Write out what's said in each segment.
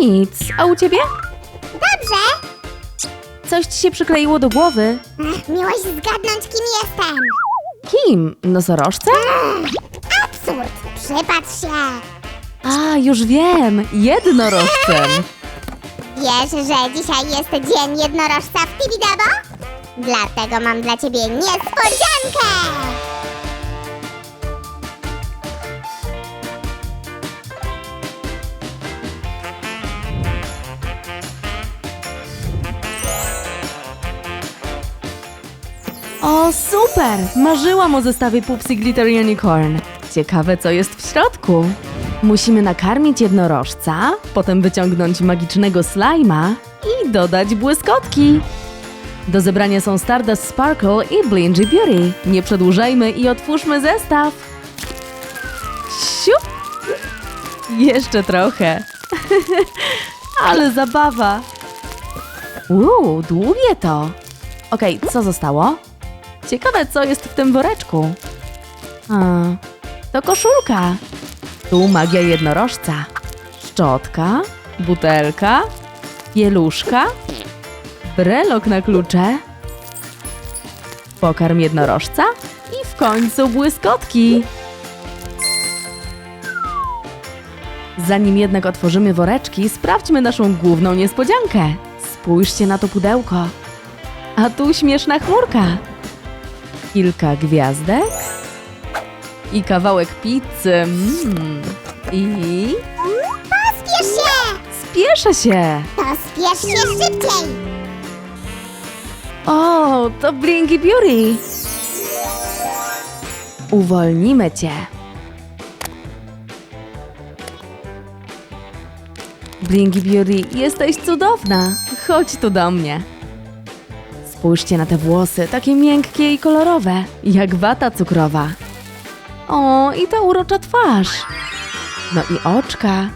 Nic. A u ciebie? Dobrze. Coś ci się przykleiło do głowy. Miłość zgadnąć, kim jestem. Kim? Nosorożce? Absurd. Przypatrz się. A, już wiem. Jednorożcem. Wiesz, że dzisiaj jest dzień jednorożca w Tibidabo? Dlatego mam dla ciebie niespodziankę! O, super! Marzyłam o zestawie Pupsy Glitter Unicorn. Ciekawe, co jest w środku. Musimy nakarmić jednorożca, potem wyciągnąć magicznego slajma i dodać błyskotki. Do zebrania są Stardust Sparkle i Blingy Beauty. Nie przedłużajmy i otwórzmy zestaw. Siup! Jeszcze trochę. Ale zabawa. Uuu, długie to. Okej, co zostało? Ciekawe, co jest w tym woreczku. A, to koszulka. Tu magia jednorożca. Szczotka, butelka, pieluszka, brelok na klucze, pokarm jednorożca i w końcu błyskotki. Zanim jednak otworzymy woreczki, sprawdźmy naszą główną niespodziankę. Spójrzcie na to pudełko. A tu śmieszna chmurka. Kilka gwiazdek. I kawałek pizzy. Mm. I Pospiesz się! spieszę się. To spiesz się szybciej! O, to Blinky Beauty. Uwolnimy cię. Blinky Beauty, jesteś cudowna. Chodź tu do mnie. Spójrzcie na te włosy, takie miękkie i kolorowe, jak wata cukrowa. O, i ta urocza twarz. No i oczka.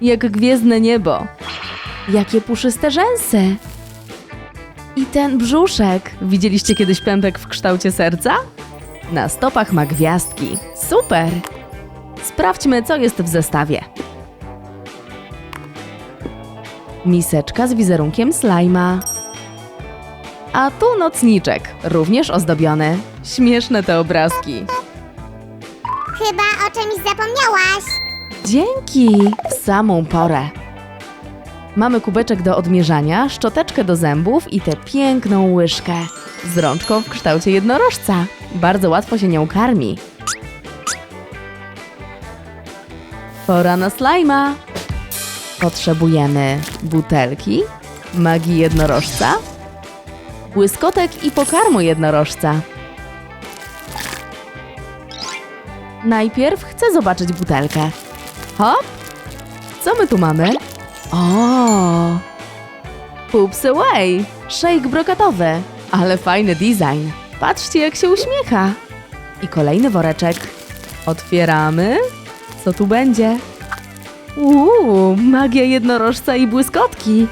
Jak gwiezdne niebo. Jakie puszyste rzęsy. I ten brzuszek. Widzieliście kiedyś pępek w kształcie serca? Na stopach ma gwiazdki. Super! Sprawdźmy, co jest w zestawie. Miseczka z wizerunkiem slajma. A tu nocniczek, również ozdobiony. Śmieszne te obrazki. Chyba o czymś zapomniałaś. Dzięki! W samą porę. Mamy kubeczek do odmierzania, szczoteczkę do zębów i tę piękną łyżkę. Z rączką w kształcie jednorożca. Bardzo łatwo się nią karmi. Pora na slajma. Potrzebujemy butelki, magii jednorożca, błyskotek i pokarmu jednorożca. Najpierw chcę zobaczyć butelkę. Hop! Co my tu mamy? O! Poops Away! Shake brokatowy. Ale fajny design. Patrzcie, jak się uśmiecha. I kolejny woreczek. Otwieramy. Co tu będzie? Uuu, magia jednorożca i błyskotki.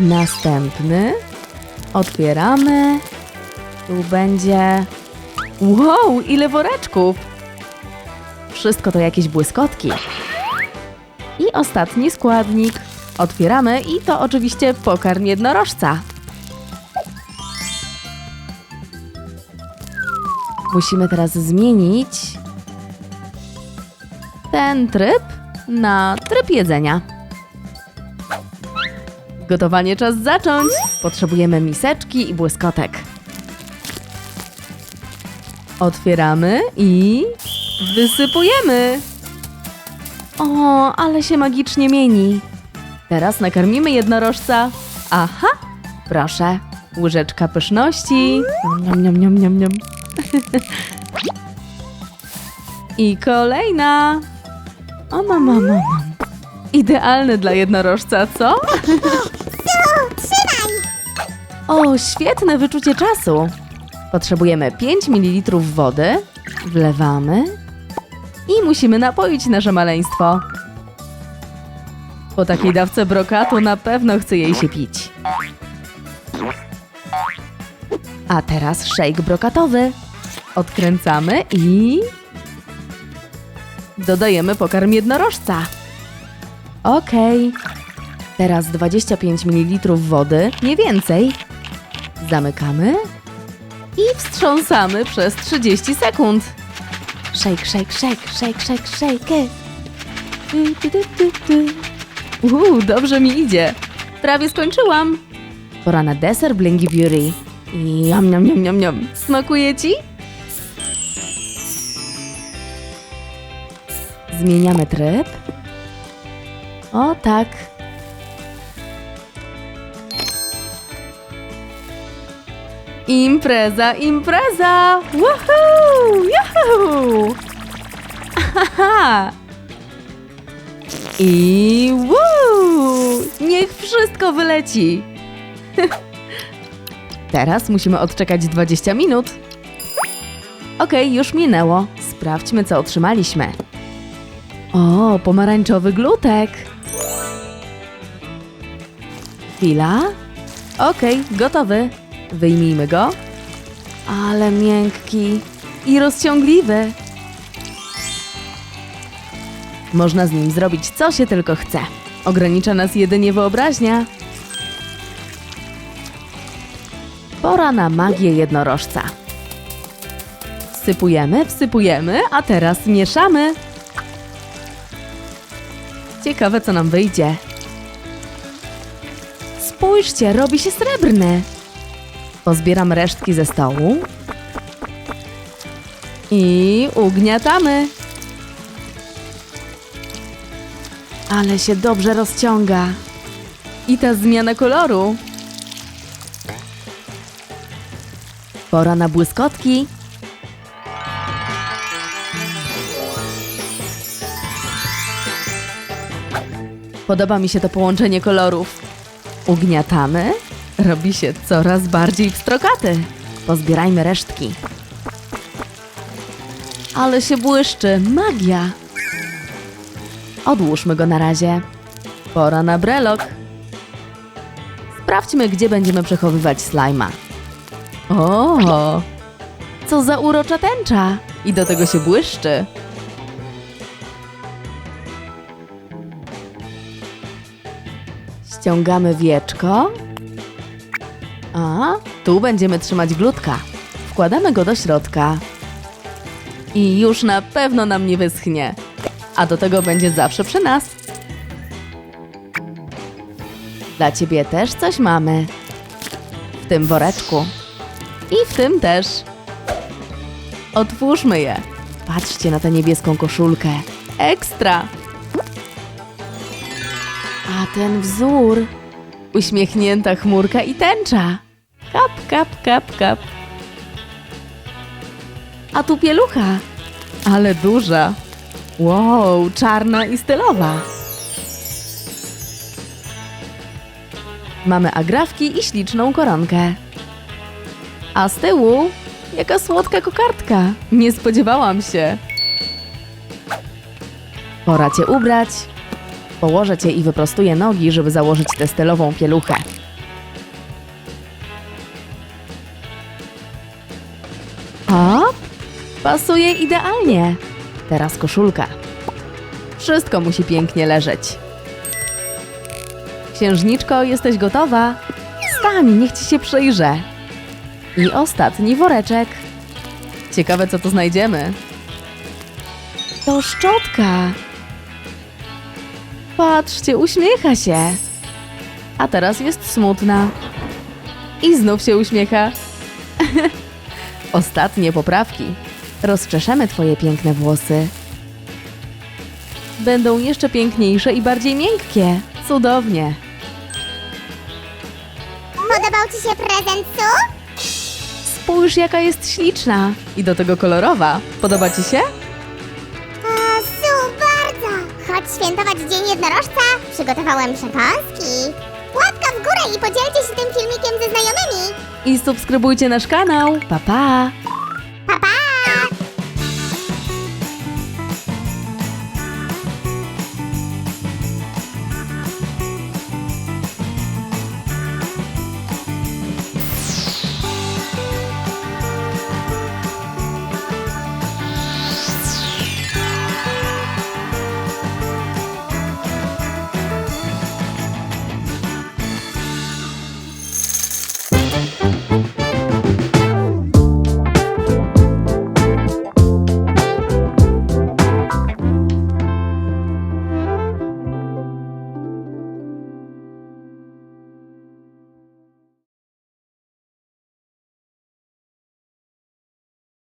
Następny. Otwieramy. Tu będzie... Wow, ile woreczków! Wszystko to jakieś błyskotki. I ostatni składnik. Otwieramy i to oczywiście pokarm jednorożca. Musimy teraz zmienić ten tryb na tryb jedzenia. Gotowanie czas zacząć. Potrzebujemy miseczki i błyskotek. Otwieramy i wysypujemy. O, ale się magicznie mieni. Teraz nakarmimy jednorożca. Aha, proszę. Łyżeczka pyszności. Niam, niam, niam, niam, niam. I kolejna. O, mam, mam, mam. Idealny dla jednorożca, co? O, świetne wyczucie czasu. Potrzebujemy 5 ml wody, wlewamy i musimy napoić nasze maleństwo. Po takiej dawce brokatu na pewno chce jej się pić. A teraz shake brokatowy. Odkręcamy i... Dodajemy pokarm jednorożca. Okej. Teraz 25 ml wody, nie więcej. Zamykamy i wstrząsamy przez 30 sekund. Shake, shake, shake, shake, shake, shake. Uuu, dobrze mi idzie. Prawie skończyłam. Pora na deser Blingy Beauty. Jam, jam, jam, jam, jam. Smakuje ci? Zmieniamy tryb. O tak. Impreza, impreza! Woohoo! Yahoo! I woo! Niech wszystko wyleci! Teraz musimy odczekać 20 minut. Okej, już minęło. Sprawdźmy, co otrzymaliśmy. O, pomarańczowy glutek. Chwila. Okej, gotowy. Wyjmijmy go. Ale miękki i rozciągliwy. Można z nim zrobić co się tylko chce. Ogranicza nas jedynie wyobraźnia. Pora na magię jednorożca. Wsypujemy, wsypujemy, a teraz mieszamy. Ciekawe, co nam wyjdzie. Spójrzcie, robi się srebrny. Pozbieram resztki ze stołu. I ugniatamy. Ale się dobrze rozciąga. I ta zmiana koloru. Pora na błyskotki. Podoba mi się to połączenie kolorów. Ugniatamy, robi się coraz bardziej pstrokaty. Pozbierajmy resztki. Ale się błyszczy, magia. Odłóżmy go na razie. Pora na brelok. Sprawdźmy, gdzie będziemy przechowywać slajma. O, co za urocza tęcza! I do tego się błyszczy. Ściągamy wieczko. A, tu będziemy trzymać glutka. Wkładamy go do środka. I już na pewno nam nie wyschnie. A do tego będzie zawsze przy nas. Dla ciebie też coś mamy. W tym woreczku. I w tym też. Otwórzmy je. Patrzcie na tę niebieską koszulkę. Ekstra! A ten wzór. Uśmiechnięta chmurka i tęcza. Kap, kap, kap. A tu pielucha. Ale duża. Wow, czarna i stylowa. Mamy agrafki i śliczną koronkę. A z tyłu jaka słodka kokardka. Nie spodziewałam się. Pora cię ubrać. Położę cię i wyprostuję nogi, żeby założyć tę stylową pieluchę. Pasuje idealnie. Teraz koszulka. Wszystko musi pięknie leżeć. Księżniczko, jesteś gotowa? Stań, niech ci się przyjrzę. I ostatni woreczek. Ciekawe, co tu znajdziemy. To szczotka. Patrzcie, uśmiecha się. A teraz jest smutna. I znów się uśmiecha. Ostatnie poprawki. Rozczeszemy twoje piękne włosy. Będą jeszcze piękniejsze i bardziej miękkie. Cudownie. Podobał Ci się prezent, Su? Spójrz, jaka jest śliczna. I do tego kolorowa. Podoba ci się? A, Su, bardzo! Chodź świętować Dzień Jednorożca. Przygotowałem przekąski. Łapka w górę i podzielcie się tym filmikiem ze znajomymi. I subskrybujcie nasz kanał. Pa, pa!